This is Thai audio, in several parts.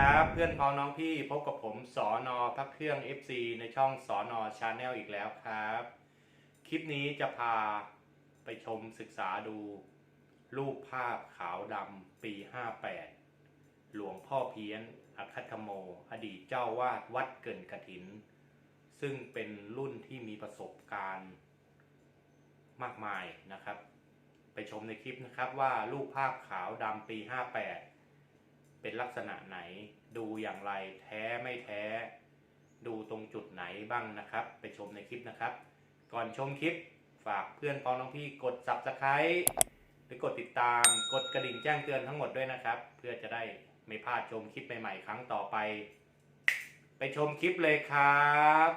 ครับเพื่อนพ้องน้องพี่พบกับผมสอนอพักเครื่อง FC ในช่องสอนอชาแนลอีกแล้วครับ คลิปนี้จะพาไปชมศึกษาดู รูปภาพขาวดำปี 58 หลวงพ่อเพี้ยน อคัตโม อดีตเจ้าวาดวัดเกินกระถิน ซึ่งเป็นรุ่นที่มีประสบการณ์มากมายนะครับ ไปชมในคลิปนะครับว่ารูปภาพขาวดำปี 58 เป็นลักษณะไหน ดูอย่างไรแท้ไม่แท้ ดูตรงจุดไหนบ้างนะครับ ไปชมในคลิปนะครับ ก่อนชมคลิปฝากเพื่อนพ้องน้องพี่กด subscribe หรือกดติดตามกดกระดิ่งแจ้งเตือนทั้งหมดด้วยนะครับ เพื่อจะได้ไม่พลาดชมคลิปใหม่ๆ ครั้งต่อไป ไปชมคลิปเลยครับ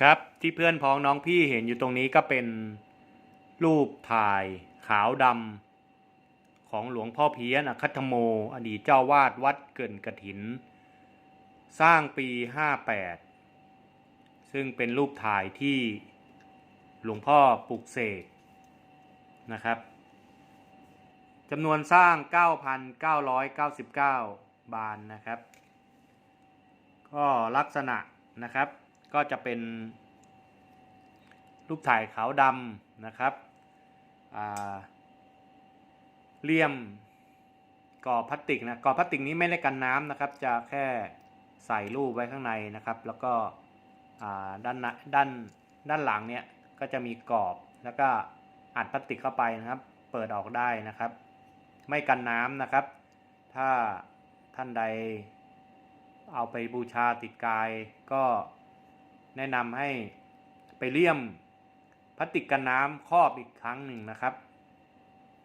ครับที่เพื่อนพ้องน้องพี่เห็นอยู่ตรงนี้ก็เป็นรูปถ่ายขาวดำ ของหลวงพ่อเพี้ยนอคัตโม อดีตเจ้าวาดวัดเกินกระถิน สร้างปี 58 ซึ่งเป็นรูปถ่ายที่หลวงพ่อปลุกเสกนะครับจำนวนสร้าง 9,999 บานนะครับ ก็ลักษณะนะครับ ก็จะเป็น รูปถ่ายขาวดำนะครับ อ่า เลี่ยมกรอพลาสติกนะกรอพลาสติกนี้ไม่ได้กันน้ำนะครับ จะแค่ใส่รูปไว้ข้างในนะครับ แล้วก็ด้านด้านด้านหลังเนี่ยก็จะมีกรอบแล้วก็อัดพลาสติกเข้าไปนะครับ เปิดออกได้นะครับ ไม่กันน้ำนะครับ ถ้าท่านใดเอาไปบูชาติดกายก็แนะนำให้ไปเลี่ยมพลาสติกกันน้ำครอบอีกครั้งหนึ่งนะครับ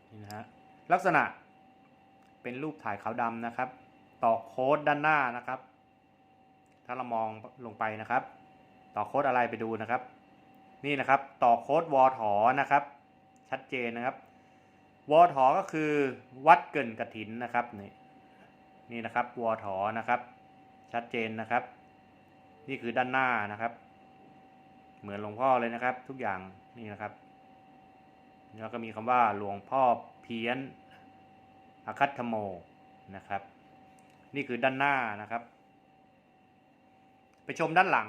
นี่นะฮะ ลักษณะเป็นรูปถ่ายขาวดำนะครับ ต่อโค้ดด้านหน้านะครับ ถ้าเรามองลงไปนะครับ ต่อโค้ดอะไรไปดูนะครับ นี่นะครับ ต่อโค้ดวอถอนะครับ ชัดเจนนะครับวอถอก็คือวัดเกินกระถินนะครับนี่นี่นะครับวอถอนะครับ ชัดเจนนะครับ นี่คือด้านหน้านะครับ เหมือนหลวงพ่อเลยนะครับ ทุกอย่างนี่นะครับแล้วก็มีคำว่าหลวงพ่อเพี้ยน อคัตโมนะครับ นี่คือด้านหน้านะครับ ไปชมด้านหลัง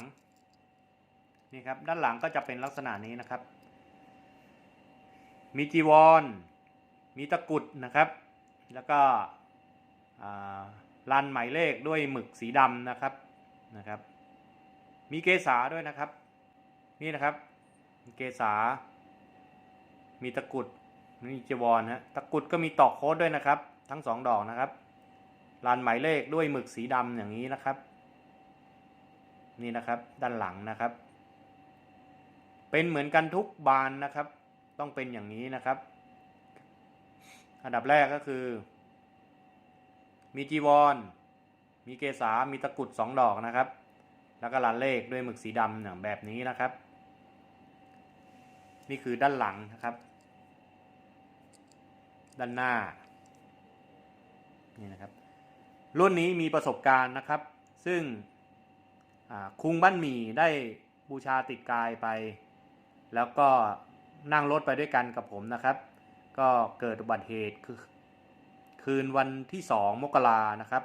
นี่ครับด้านหลังก็จะเป็นลักษณะนี้นะครับ มีจีวร มีตะกุดนะครับ แล้วก็อ่ารันหมายเลขด้วยหมึกสีดำนะครับนะครับ มีเกษาด้วยนะครับ นี่นะครับ เกษา มีตะกุด มีจีวรฮะตะกุดก็มีตอกโค้ดด้วยนะครับ ทั้งสองดอกนะครับรันหมายเลขด้วยหมึกสีดำอย่างนี้นะครับ นี่นะครับด้านหลังนะครับ เป็นเหมือนกันทุกบานนะครับ ต้องเป็นอย่างนี้นะครับ อันดับแรกก็คือ มีจีวร มีเกษามีตะกุดสองดอกนะครับ แล้วก็ลันเลขด้วยหมึกสีดำอย่างแบบนี้นะครับ นี่คือด้านหลังนะครับ ด้านหน้านี่นะครับรุ่นนี้มีประสบการณ์นะครับ ซึ่งคุงบ้านหมี่ได้บูชาติดกายไป แล้วก็นั่งรถไปด้วยกันกับผมนะครับ ก็เกิดอุบัติเหตุคือคืนวันที่สองมกรานะครับ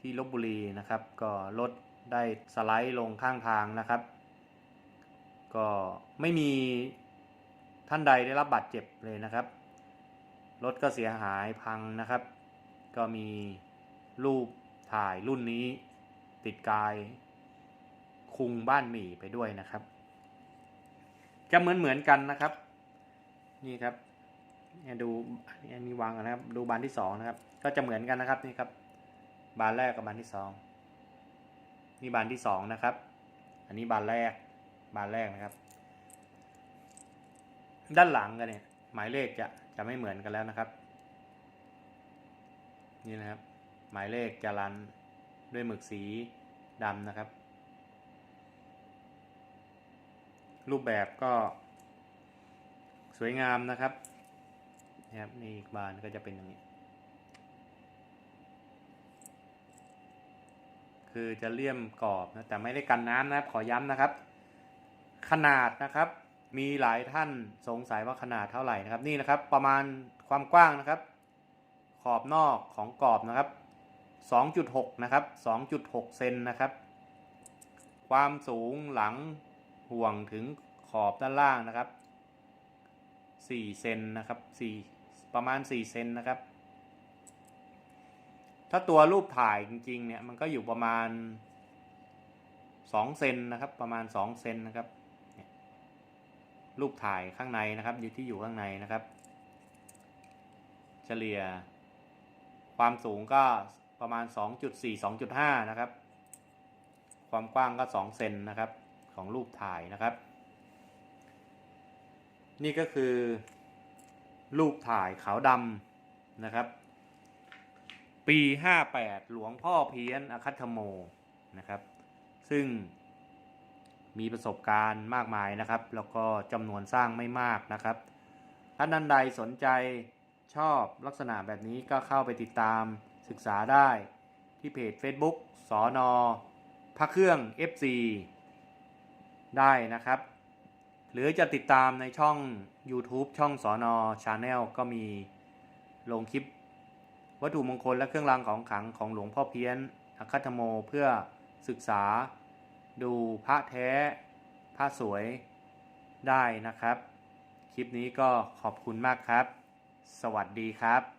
ที่ลบบุรีนะครับ ก็รถได้สไลด์ลงข้างทางนะครับ ก็ไม่มีท่านใดได้รับบาดเจ็บเลยนะครับ รถก็เสียหายพังนะครับ ก็มีรูปถ่ายรุ่นนี้ ติดกาย คุงบ้านหมี่ไปด้วยนะครับ จะเหมือนเหมือนกันนะครับ นี่ครับนี่ดูอันนี้วางนะครับ ดูบานที่สองนะครับ ก็จะเหมือนกันนะครับนี่ครับ บานแรกกับบานที่สองนี่บานที่สองนะครับ อันนี้บานแรก บานแรกนะครับ ด้านหลังกันเนี่ย หมายเลขจะ จะไม่เหมือนกันแล้วนะครับ นี่นะครับ หมายเลขจะรันด้วยหมึกสีดำนะครับ รูปแบบก็ สวยงามนะครับนะครับนี่อีกบานก็จะเป็นอย่างนี้ คือจะเลี่ยมกรอบนะแต่ไม่ได้กันน้ำนะครับ ขอย้ำนะครับ ขนาดนะครับ มีหลายท่านสงสัยว่าขนาดเท่าไหร่นะครับ นี่นะครับประมาณความกว้างนะครับ ขอบนอกของกรอบนะครับ 2.6 นะครับ 2.6 เซนนะครับ ความสูงหลังห่วงถึงขอบด้านล่างนะครับ 4 เซนนะครับ 4 ประมาณ 4 เซนนะครับ ถ้าตัวรูปถ่ายจริงๆเนี่ยมันก็อยู่ประมาณ 2 เซนนะครับ ประมาณ 2 เซนนะครับ รูปถ่ายข้างในนะครับอยู่ที่อยู่ข้างในนะครับ เฉลี่ย ความสูงก็ประมาณ 2.4 2.5 นะครับ ความกว้างก็ 2 เซนนะครับของรูปถ่ายนะครับ นี่ก็คือ รูปถ่ายขาวดำนะครับ ปี 58 หลวงพ่อเพี้ยนอคัตธโมนะครับ ซึ่ง มีประสบการณ์มากมายนะครับ แล้วก็จำนวนสร้างไม่มากนะครับ ท่านใดสนใจชอบลักษณะแบบนี้ก็เข้าไปติดตามศึกษาได้ที่เพจ Facebook สอนอพระเครื่อง FC ได้นะครับ หรือจะติดตามในช่อง YouTube ช่องสอนอชาแนลก็มีลงคลิป วัตถุมงคลและเครื่องรางของขลังของหลวงพ่อเพี้ยนอคัตโมเพื่อศึกษา ดูพระแท้พระสวยได้นะครับ คลิปนี้ก็ขอบคุณมากครับ สวัสดีครับ